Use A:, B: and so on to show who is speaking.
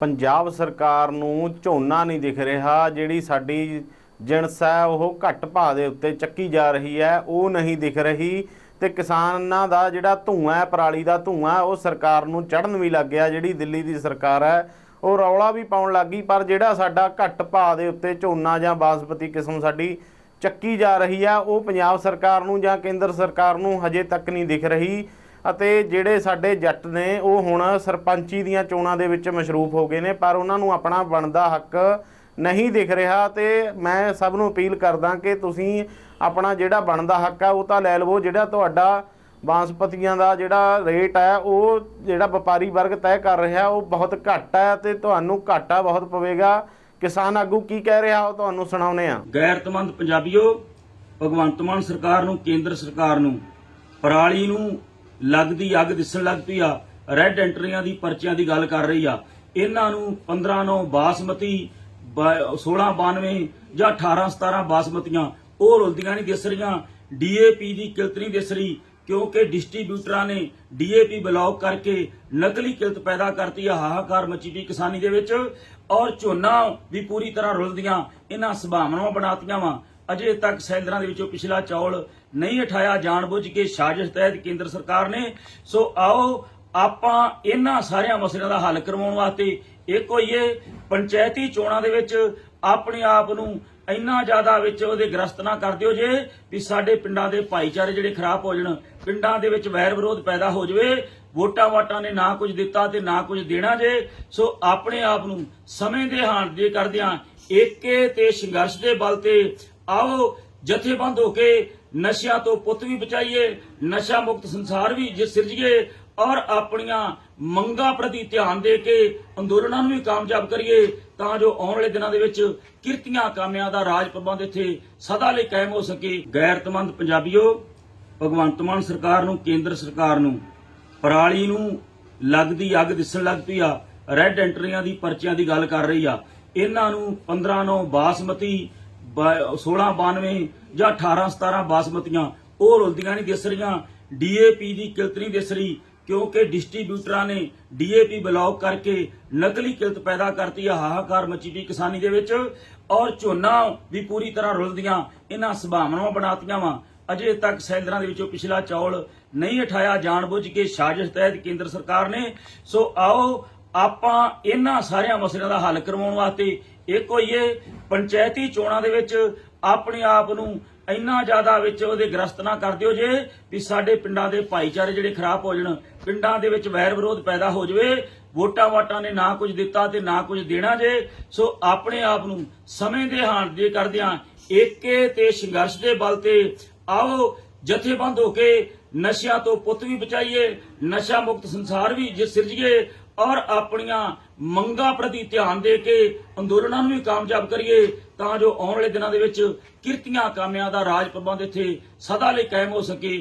A: ਪੰਜਾਬ ਸਰਕਾਰ ਨੂੰ ਝੋਨਾ ਨਹੀਂ ਦਿਖ ਰਿਹਾ, ਜਿਹੜੀ ਸਾਡੀ ਜਿਣਸ ਹੈ ਉਹ ਘੱਟ ਭਾਅ ਦੇ ਉੱਤੇ ਚੱਕੀ ਜਾ ਰਹੀ ਹੈ, ਉਹ ਨਹੀਂ ਦਿਖ ਰਹੀ ਤੇ ਕਿਸਾਨਾਂ ਦਾ ਜਿਹੜਾ ਧੂਆਂ ਹੈ, ਪਰਾਲੀ ਦਾ ਧੂਆਂ ਉਹ ਸਰਕਾਰ ਨੂੰ ਚੜਨ ਵੀ ਲੱਗ ਗਿਆ, ਜਿਹੜੀ ਦਿੱਲੀ ਦੀ ਸਰਕਾਰ ਹੈ, ਉਹ ਰੌਲਾ ਵੀ ਪਾਉਣ ਲੱਗੀ ਪਰ ਜਿਹੜਾ ਸਾਡਾ ਘੱਟ ਭਾਅ ਦੇ ਉੱਤੇ ਝੋਨਾ ਜਾਂ ਬਾਸਪਤੀ ਕਿਸਮ ਸਾਡੀ ਚੱਕੀ ਜਾ ਰਹੀ ਆ ਉਹ ਪੰਜਾਬ ਸਰਕਾਰ ਨੂੰ ਜਾਂ ਕੇਂਦਰ ਸਰਕਾਰ ਨੂੰ ਹਜੇ ਤੱਕ ਨਹੀਂ ਦਿਖ ਰਹੀ। ਅਤੇ ਜਿਹੜੇ ਸਾਡੇ ਜੱਟ ਨੇ, ਉਹ ਹੁਣ ਸਰਪੰਚੀ ਦੀਆਂ ਚੋਣਾਂ ਦੇ ਵਿੱਚ ਮਸ਼ਰੂਫ ਹੋ ਗਏ ਨੇ, ਪਰ ਉਹਨਾਂ ਨੂੰ ਆਪਣਾ ਬਣਦਾ ਹੱਕ ਨਹੀਂ ਦਿਖ ਰਿਹਾ ਤੇ ਮੈਂ ਸਭ ਨੂੰ ਅਪੀਲ ਕਰਦਾ ਕਿ ਤੁਸੀਂ ਆਪਣਾ ਜਿਹੜਾ ਬਣਦਾ ਹੱਕ ਆ, ਉਹ ਤਾਂ ਲੈ ਲਵੋ, ਜਿਹੜਾ ਤੁਹਾਡਾ ਬਾਂਸਪਤੀਆਂ ਦਾ ਜਿਹੜਾ ਰੇਟ ਹੈ ਉਹ ਜਿਹੜਾ ਵਪਾਰੀ ਵਰਗ ਤੈਅ ਕਰ ਰਿਹਾ, ਉਹ ਬਹੁਤ ਘੱਟ ਹੈ ਤੇ ਤੁਹਾਨੂੰ ਘਾਟਾ ਬਹੁਤ ਪਵੇਗਾ। ਕਿਸਾਨ ਆਗੂ ਕੀ ਕਹਿ ਰਿਹਾ, ਉਹ ਤੁਹਾਨੂੰ ਸੁਣਾਉਨੇ ਆ
B: ਗੈਰਤਮੰਦ ਪੰਜਾਬੀਓ, ਭਗਵੰਤ ਮਾਨ ਸਰਕਾਰ ਨੂੰ, ਕੇਂਦਰ ਸਰਕਾਰ ਨੂੰ, ਪਰਾਲੀ ਨੂੰ ਲੱਗਦੀ ਅੱਗ ਦਿਸਣ ਲੱਗ ਪਈ ਆ। ਰੈੱਡ ਐਂਟਰੀਆਂ ਦੀ ਪਰਚੀਆਂ ਦੀ ਗੱਲ ਕਰ ਰਹੀ ਆ। ਇਹਨਾਂ ਨੂੰ 15 9 ਬਾਸਮਤੀ, ਬ- 16 92 ਜਾਂ 18 17 ਬਾਸਮਤੀਆਂ, ਉਹ ਰੁਲਦੀਆਂ ਨਹੀਂ ਦਿਸ ਰਹੀਆਂ। ਡੀਏਪੀ ਦੀ ਕਿਲਤ ਨਹੀਂ ਦਿਸ ਰਹੀ, ਕਿਉਂਕਿ ਡਿਸਟ੍ਰੀਬਿਊਟਰਾਂ ਨੇ ਡੀਏਪੀ ਬਲੌਕ ਕਰਕੇ ਨਕਲੀ ਕਿਲਤ ਪੈਦਾ ਕਰਤੀ ਆ, ਹਾਹਾਕਾਰ ਮਚੀ ਪਈ ਕਿਸਾਨੀ ਦੇ ਵਿੱਚ। ਔਰ ਝੋਨਾ ਵੀ ਪੂਰੀ ਤਰ੍ਹਾਂ ਰੁਲਦੀਆਂ, ਇਹਨਾਂ ਸੰਭਾਵਨਾਵਾਂ ਬਣਾਤੀਆਂ ਵਾ। ਅਜੇ ਤੱਕ ਸੈਲਰਾਂ ਦੇ ਵਿੱਚੋਂ ਪਿਛਲਾ ਚੌਲ ਨਹੀਂ ਉਠਾਇਆ, ਜਾਣਬੁੱਝ ਕੇ ਸਾਜ਼ਿਸ਼ ਤਹਿਤ ਕੇਂਦਰ ਸਰਕਾਰ ਨੇ। ਸੋ ਆਓ, ਆਪਾਂ ਇਹਨਾਂ ਸਾਰਿਆਂ ਮਸਲਿਆਂ ਦਾ ਹੱਲ ਕਰਵਾਉਣ ਵਾਸਤੇ ਇੱਕ ਹੋਈਏ, ਪੰਚਾਇਤੀ ਚੋਣਾਂ ਦੇ ਵਿੱਚ ਆਪਣੇ ਆਪ ਨੂੰ ਇੰਨਾ ਜ਼ਿਆਦਾ ਵਿੱਚ ਉਹਦੇ ਗ੍ਰਸਤ ਨਾ ਕਰ ਦਿਓ ਜੇ, ਵੀ ਸਾਡੇ ਪਿੰਡਾਂ ਦੇ ਭਾਈਚਾਰੇ ਜਿਹੜੇ ਖਰਾਬ ਹੋ ਜਾਣ, ਪਿੰਡਾਂ ਦੇ ਵਿੱਚ ਵੈਰ ਵਿਰੋਧ ਪੈਦਾ ਹੋ ਜਾਵੇ, ਵੋਟਾਂ ਵਾਟਾਂ ਨੇ ਨਾ ਕੁਝ ਦਿੱਤਾ ਤੇ ਨਾ ਕੁਝ ਦੇਣਾ ਜੇ। ਸੋ ਆਪਣੇ ਆਪ ਨੂੰ ਸਮੇਂ ਦੇ ਹਾਣ ਦੇ ਕਰਦਿਆਂ, ਏਕੇ ਤੇ ਸੰਘਰਸ਼ ਦੇ ਬਲ ਤੇ ਆਓ, ਜਥੇਬੰਦ ਹੋ ਕੇ ਨਸ਼ਿਆਂ ਤੋਂ ਪੁੱਤ ਵੀ ਬਚਾਈਏ, ਨਸ਼ਾ ਮੁਕਤ ਸੰਸਾਰ ਵੀ ਜੇ ਸਿਰਜੀਏ, ਔਰ ਆਪਣੀਆਂ ਮੰਗਾਂ ਪ੍ਰਤੀ ਧਿਆਨ ਦੇ ਕੇ ਅੰਦੋਲਨਾਂ ਨੂੰ ਵੀ ਕਾਮਯਾਬ ਕਰੀਏ, ਤਾਂ ਜੋ ਆਉਣ ਵਾਲੇ ਦਿਨਾਂ ਦੇ ਵਿੱਚ ਕਿਰਤੀਆਂ ਕਾਮਿਆਂ ਦਾ ਰਾਜ ਪ੍ਰਬੰਧ ਇੱਥੇ ਸਦਾ ਲਈ ਕਾਇਮ ਹੋ ਸਕੇ। ਗੈਰਤਮੰਦ ਪੰਜਾਬੀਓ, ਭਗਵੰਤ ਮਾਨ ਸਰਕਾਰ ਨੂੰ, ਕੇਂਦਰ ਸਰਕਾਰ ਨੂੰ, ਪਰਾਲੀ ਨੂੰ ਲੱਗਦੀ ਅੱਗ ਦਿਸਣ ਲੱਗ ਪਈ ਆ ਰੈੱਡ ਐਂਟਰੀਆਂ ਦੀ ਪਰਚੀਆਂ ਦੀ ਗੱਲ ਕਰ ਰਹੀ ਆ। ਇਹਨਾਂ ਨੂੰ 15 9 ਬਾਸਮਤੀ ਬ- 16 92 ਜਾਂ 18 17 ਬਾਸਮਤੀਆਂ, ਉਹ ਰੁਲਦੀਆਂ ਨਹੀਂ ਦਿਸ ਰਹੀਆਂ। ਡੀਏਪੀ ਦੀ ਕਿਲਤ ਨਹੀਂ ਦਿਸ ਰਹੀ, ਕਿਉਂਕਿ ਡਿਸਟ੍ਰੀਬਿਊਟਰਾਂ ਨੇ ਡੀਏਪੀ ਬਲੌਕ ਕਰਕੇ ਨਕਲੀ ਕਿਲਤ ਪੈਦਾ ਕਰਤੀ ਆ, ਹਾਹਾਕਾਰ ਮਚੀ ਪਈ ਕਿਸਾਨੀ ਦੇ ਵਿੱਚ। ਔਰ ਝੋਨਾ ਵੀ ਪੂਰੀ ਤਰ੍ਹਾਂ ਰੁਲਦੀਆਂ, ਇਹਨਾਂ ਸੰਭਾਵਨਾਵਾਂ ਬਣਾਤੀਆਂ ਵਾ। ਅਜੇ ਤੱਕ ਸੈਲਰਾਂ ਦੇ ਵਿੱਚੋਂ ਪਿਛਲਾ ਚੌਲ ਨਹੀਂ ਉਠਾਇਆ, ਜਾਣਬੁੱਝ ਕੇ ਸਾਜ਼ਿਸ਼ ਤਹਿਤ ਕੇਂਦਰ ਸਰਕਾਰ ਨੇ। ਸੋ ਆਓ, ਆਪਾਂ ਇਹਨਾਂ ਸਾਰਿਆਂ ਮਸਲਿਆਂ ਦਾ ਹੱਲ ਕਰਵਾਉਣ ਵਾਸਤੇ ਇੱਕ ਹੋਈਏ ਪੰਚਾਇਤੀ ਚੋਣਾਂ ਦੇ ਵਿੱਚ ਆਪਣੇ ਆਪ ਨੂੰ ਇੰਨਾ ਜ਼ਿਆਦਾ ਵਿੱਚ ਉਹਦੇ ਗ੍ਰਸਤ ਨਾ ਕਰ ਦਿਓ ਜੇ ਵੀ ਸਾਡੇ ਪਿੰਡਾਂ ਦੇ ਭਾਈਚਾਰੇ ਜਿਹੜੇ ਖਰਾਬ ਹੋ ਜਾਣ, ਪਿੰਡਾਂ ਦੇ ਵਿੱਚ ਵੈਰ ਵਿਰੋਧ ਪੈਦਾ ਹੋ ਜਾਵੇ, ਵੋਟਾਂ ਵਾਟਾਂ ਨੇ ਨਾ ਕੁਝ ਦਿੱਤਾ ਤੇ ਨਾ ਕੁਝ ਦੇਣਾ ਜੇ, ਸੋ ਆਪਣੇ ਆਪ ਨੂੰ ਸਮੇਂ ਦੇ ਹਾਣ ਦੇ ਕਰਦਿਆਂ ਏਕੇ ਤੇ ਸੰਘਰਸ਼ ਦੇ ਬਲ ਤੇ ਆਓ, ਜਥੇਬੰਦ ਹੋ ਕੇ ਨਸ਼ਿਆਂ ਤੋਂ ਪੁੱਤ ਵੀ ਬਚਾਈਏ, ਨਸ਼ਾ ਮੁਕਤ ਸੰਸਾਰ ਵੀ ਜੇ ਸਿਰਜੀਏ ਔਰ ਆਪਣੀਆਂ ਮੰਗਾਂ ਪ੍ਰਤੀ ਧਿਆਨ ਦੇ ਕੇ ਅੰਦੋਲਨਾਂ ਨੂੰ ਵੀ ਕਾਮਯਾਬ ਕਰੀਏ, ਤਾਂ ਜੋ ਆਉਣ ਵਾਲੇ ਦਿਨਾਂ ਦੇ ਵਿੱਚ ਕਿਰਤੀਆਂ ਕਾਮਿਆਂ ਦਾ ਰਾਜ ਪ੍ਰਬੰਧ ਇੱਥੇ ਸਦਾ ਲਈ ਕਾਇਮ ਹੋ ਸਕੇ।